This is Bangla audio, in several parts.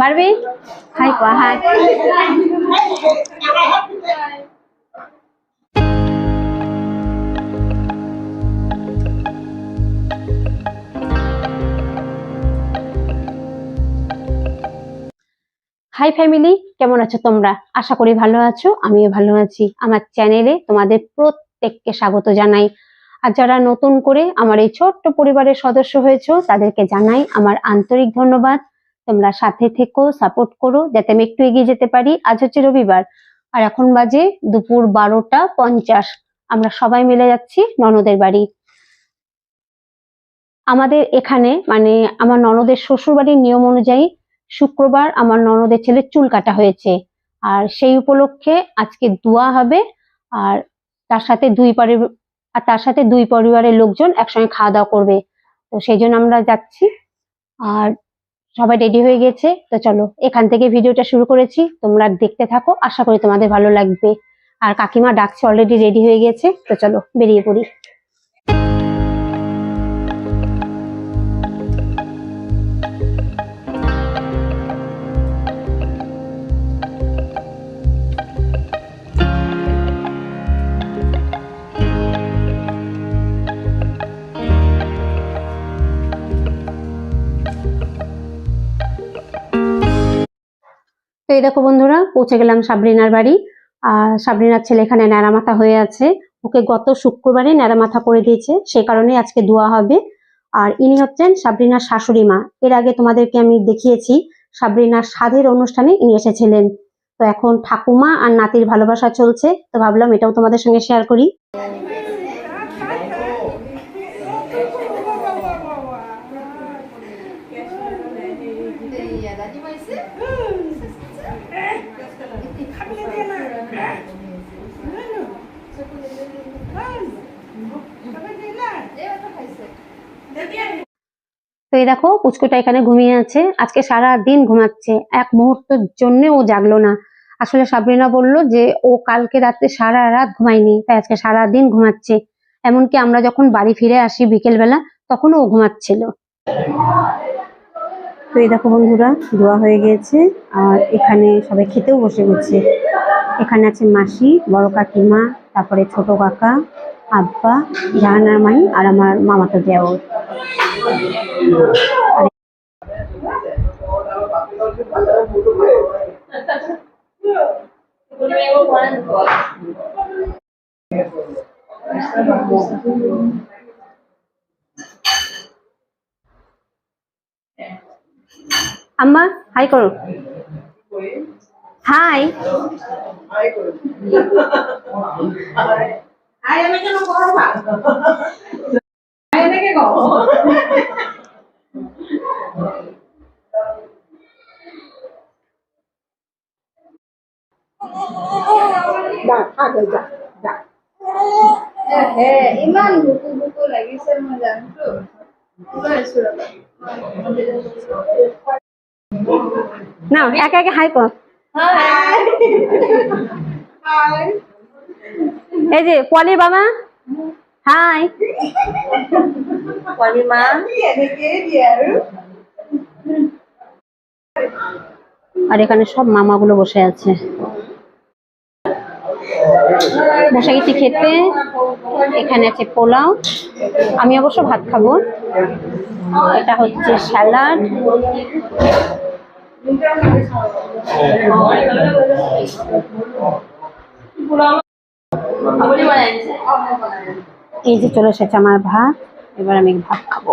বারবি? হাই কোয়া হাই। হাই ফ্যামিলি, কেমন আছো তোমরা? আশা করি ভালো আছো, আমিও ভালো আছি। আমার চ্যানেলে তোমাদের প্রত্যেককে স্বাগত জানাই। আর যারা নতুন করে আমার এই ছোট্ট পরিবারের সদস্য হয়েছো, তাদেরকে জানাই আমার আন্তরিক ধন্যবাদ। তোমরা সাথে থেকো সাপোর্ট করো, যাতে আমি একটু এগিয়ে যেতে পারি। আজ হচ্ছে রবিবার, আর এখন বাজে দুপুর বারোটা পঞ্চাশ। আমরা সবাই মিলে যাচ্ছি ননদের বাড়ি। আমাদের এখানে মানে আমার ননদের শ্বশুর বাড়ির নিয়ম অনুযায়ী শুক্রবার আমার ননদের ছেলের চুল কাটা হয়েছে। আর সেই উপলক্ষে আজকে দোয়া হবে, আর তার সাথে দুই পরিবার আর তার সাথে দুই পরিবারের লোকজন একসঙ্গে খাওয়া দাওয়া করবে। তো সেই জন্য আমরা যাচ্ছি। আর সবাই রেডি হয়ে গেছে। তো চলো, এখান থেকে ভিডিওটা শুরু করেছি। তোমরা দেখতে থাকো, আশা করি তোমাদের ভালো লাগবে। আর কাকিমা ডাকছে অলরেডি রেডি হয়ে গেছে। তো চলো, বেরিয়ে পড়ি। তো এই দেখো বন্ধুরা, পৌঁছে গেলাম সাবরিনার বাড়ি। আর সাবরিনার ছেলে এখানে ন্যাড়ামাথা হয়ে আছে। ওকে গত শুক্রবারে ন্যাড়ামাথা করে দিয়েছে সেই কারণে আজকে দোয়া হবে। আর ইনি হচ্ছেন সাবরিনার শাশুড়ি মা। এর আগে তোমাদেরকে আমি দেখিয়েছি, সাবরিনার সাধের অনুষ্ঠানে ইনি এসেছিলেন। তো এখন ঠাকুমা আর নাতির ভালোবাসা চলছে। তো ভাবলাম এটাও তোমাদের সঙ্গে শেয়ার করি দাদি পাইছে তো এই দেখো, পুচকুটা এখানে ঘুমিয়ে আছে। আজকে সারা দিন ঘুমাচ্ছে। এক মুহূর্তের জন্য ও জাগলো না। আসলে সাবরিনা বলল যে, ও কালকে রাতে সারা রাত ঘুমায়নি, তাই আজকে সারা দিন ঘুমাচ্ছে। এমনকি আমরা যখন বাড়ি ফিরে আসি বিকেলবেলা তখন ও ঘুমাচ্ছিল। তো এই দেখো বন্ধুরা দোয়া হয়ে গিয়েছে আর এখানে সবাই খেতেও বসে গেছে। এখানে আছে মাসি, বড় কাকিমা, তারপরে ছোট কাকা। আব্বা জাহানার মাই আর আমার মামাতো দেওর। আম্মা হাই করো। হাই। হে ইমান বুকু বুকু লাগিছে মই জানোতো না একা একা হাই কর হাই। হাই। এই যে পলি বাবা? হাই। পলি মা? আর এখানে সব মামাগুলো বসে আছে। বসে গেছি খেতে। এখানে আছে পোলাও। আমি অবশ্য ভাত খাব। এটা হচ্ছে স্যালাড। এই যে চলে এসেছে আমার ভাত এবার আমি ভাত খাব।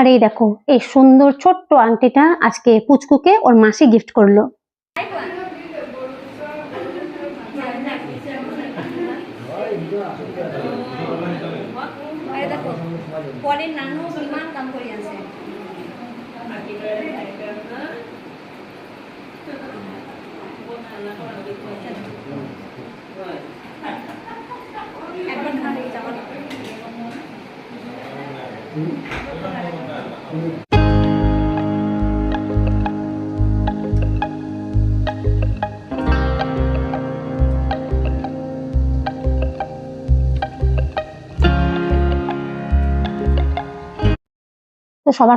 আর এই দেখো এই সুন্দর ছোট্ট আংটিটা আজকে পুচকুকে ওর মাসি গিফট করল। একবার তো সবার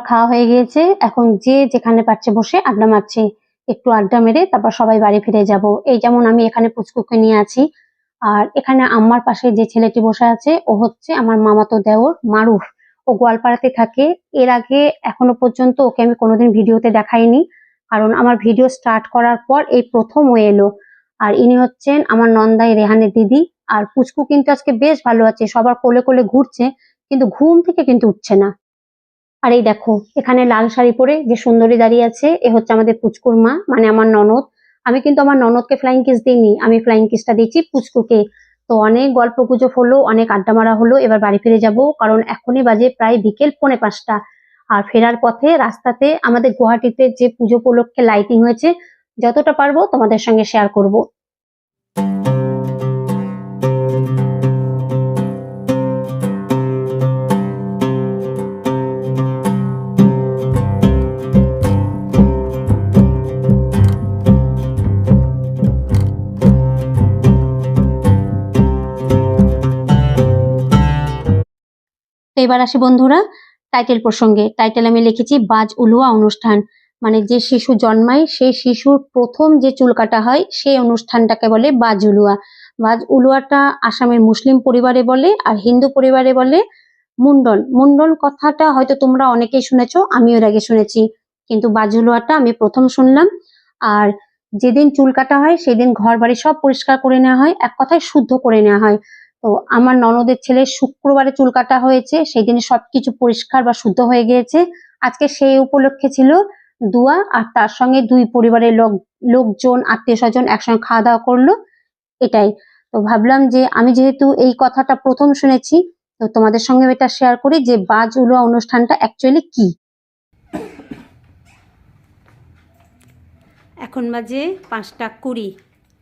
খাওয়া হয়ে গিয়েছে। এখন যে যেখানে পারছে বসে আড্ডা মারছে। একটু আড্ডা মেরে তারপর সবাই বাড়ি ফিরে যাব। এই যেমন আমি এখানে পুচকুকে নিয়ে আছি। আর এখানে আমার পাশে যে ছেলেটি বসে আছে, ও হচ্ছে আমার মামাতো দেওর, মারুফ। ও গোয়ালপাড়াতে থাকে। এর আগে এখনও পর্যন্ত ওকে আমি কোনোদিন ভিডিওতে দেখাইনি। কারণ আমার ভিডিও স্টার্ট করার পর এই প্রথম ও এলো। আর ইনি হচ্ছেন আমার নন্দাই রেহানের দিদি। আর পুচকু কিন্তু আজকে বেশ ভালো আছে, সবার কোলে কোলে ঘুরছে, কিন্তু ঘুম থেকে কিন্তু উঠছে না। আর এই দেখো, এখানে লাল শাড়ি পরে যে সুন্দরী দাঁড়িয়ে আছে, এ হচ্ছে আমাদের পুচকুর মা মানে আমার ননদ। আমি কিন্তু আমার ননদকে ফ্লাইং কিস দিইনি, আমি ফ্লাইং কিসটা দিয়েছি পুচকুকে। তো অনেক গল্প গুজব হলো, অনেক আড্ডা মারা হলো, এবার বাড়ি ফিরে যাব। কারণ এখনই বাজে প্রায় বিকেল পৌনে পাঁচটা। আর ফেরার পথে রাস্তাতে আমাদের গুয়াহাটিতে যে পুজো উপলক্ষে লাইটিং হয়েছে, যতটা পারব তোমাদের সঙ্গে শেয়ার করব। এবার আসি বন্ধুরা টাইটেল প্রসঙ্গে। টাইটেল আমি লিখেছি বাজ উলুয়া অনুষ্ঠান। মানে যে শিশু জন্মায়, সেই শিশুর প্রথম যে চুল কাটা হয়, সেই অনুষ্ঠানটাকে বলে বাজ উলুয়া। বাজ উলুয়াটা আসামের মুসলিম পরিবারে বলে আর হিন্দু পরিবারে বলে মুন্ডন। মুন্ডন কথাটা হয়তো তোমরা অনেকেই শুনেছো, আমিও এর আগে শুনেছি। কিন্তু বাজ উলুয়াটা আমি প্রথম শুনলাম। আর যেদিন চুল কাটা হয়, সেদিন ঘর বাড়ি সব পরিষ্কার করে নেওয়া হয়, এক কথায় শুদ্ধ করে নেওয়া হয়। তো আমার ননদের ছেলে শুক্রবারে চুল কাটা হয়েছে, সেই দিনে সবকিছু পরিষ্কার বা শুদ্ধ হয়ে গিয়েছে। আজকে সেই উপলক্ষে ছিল দুয়া, আর তার সঙ্গে দুই পরিবারের লোক, লোকজন আত্মীয় স্বজন একসঙ্গে খাওয়া দাওয়া করল, এটাই। তো ভাবলাম যে আমি যেহেতু এই কথাটা প্রথম শুনেছি, তো তোমাদের সঙ্গে এটা শেয়ার করি যে বাজ উলুয়া অনুষ্ঠানটা অ্যাকচুয়ালি কি? এখন বাজে পাঁচটা কুড়ি,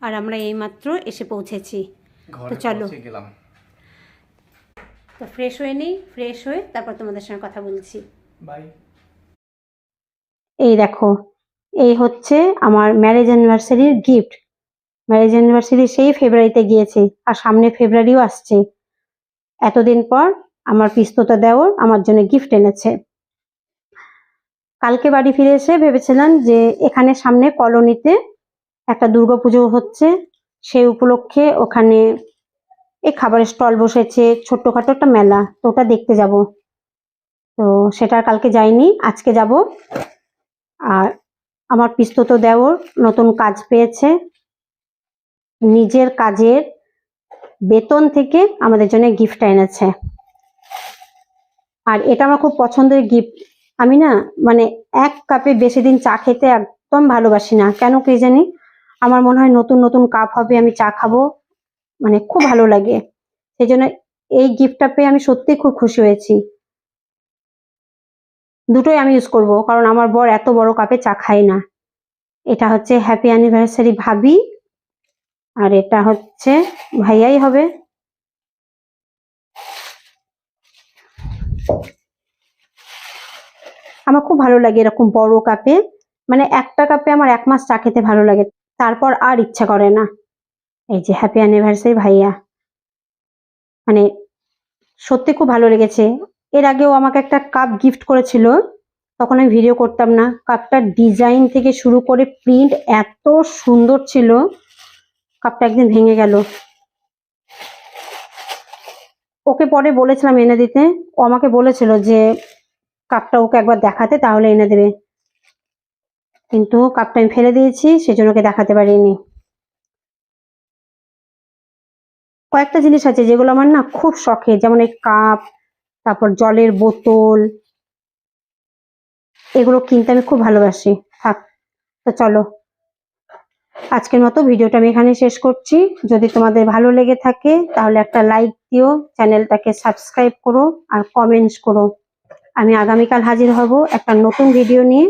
আর আমরা এইমাত্র এসে পৌঁছেছি। ঘরে চলো। গেলাম। তো ফ্রেশ হয়ে নিই ফ্রেশ হয়ে তারপর তোমাদের সঙ্গে কথা বলছি। বাই এই দেখো এই হচ্ছে আমার ম্যারেজ অ্যানিভার্সারির গিফট ম্যারেজ অ্যানিভার্সারি সেই ফেব্রুয়ারিতে গিয়েছে আর সামনে ফেব্রুয়ারিও আসছে। এতদিন পর আমার পিস্ততা দেওর আমার জন্য গিফট এনেছে। কালকে বাড়ি ফিরে এসে ভেবেছিলাম যে এখানে সামনে কলোনিতে একটা দুর্গাপুজো হচ্ছে সেই উপলক্ষে ওখানে এই খাবারের স্টল বসেছে, ছোট্টখাটো একটা মেলা, তো ওটা দেখতে যাব। তো সেটা কালকে যাইনি, আজকে যাব। আর আমার পিস্তত দেওর নতুন কাজ পেয়েছে। নিজের কাজের বেতন থেকে আমাদের জন্য গিফট এনেছে। আর এটা আমার খুব পছন্দের গিফট। আমি না মানে এক কাপে বেশি দিন চা খেতে একদম ভালোবাসি না। কেন কে জানি? আমার মনে হয় নতুন নতুন কাপ হবে, আমি চা খাব। মানে খুব ভালো লাগে। সেই জন্য এই গিফটটা পেয়ে আমি সত্যি খুব খুশি হয়েছি। দুটোই আমি ইউজ করব, কারণ আমার বর এত বড় কাপে চা খায় না। এটা হচ্ছে হ্যাপি অ্যানিভার্সারি ভাবি, আর এটা হচ্ছে ভাইয়াই হবে। আমার খুব ভালো লাগে এরকম বড় কাপে মানে একটা কাপে আমার এক মাস চা খেতে ভালো লাগে। তারপর আর ইচ্ছা করে না। এই যে হ্যাপি অ্যানিভার্সারি ভাইয়া। মানে সত্যি খুব ভালো লেগেছে। এর আগেও আমাকে একটা কাপ গিফট করেছিল। তখন আমি ভিডিও করতাম না। কাপটার ডিজাইন থেকে শুরু করে প্রিন্ট এত সুন্দর ছিল। কাপটা একদিন ভেঙে গেল। ওকে পরে বলেছিলাম এনে দিতে। ও আমাকে বলেছিল যে কাপটা ওকে একবার দেখাতে, তাহলে এনে দেবে। কিন্তু কাপটা আমি ফেলে দিয়েছি, সেজন্য ওকে দেখাতে পারিনি। কয়েকটা জিনিস আছে যেগুলো আমার না খুব শখের যেমন এই কাপ তারপর জলের বোতল। এগুলো কিনতে আমি খুব ভালোবাসি। থাক, তো চলো। আজকের মতো ভিডিওটা আমি এখানে শেষ করছি। যদি তোমাদের ভালো লেগে থাকে, তাহলে একটা লাইক দিও, চ্যানেলটাকে সাবস্ক্রাইব করো আর কমেন্টস করো। আমি আগামীকাল হাজির হব একটা নতুন ভিডিও নিয়ে।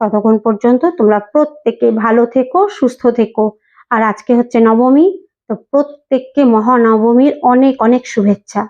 ততক্ষণ পর্যন্ত তোমরা প্রত্যেকে ভালো থেকো, সুস্থ থেকো। আর আজকে হচ্ছে নবমী, তো প্রত্যেককে মহানবমীর অনেক অনেক শুভেচ্ছা।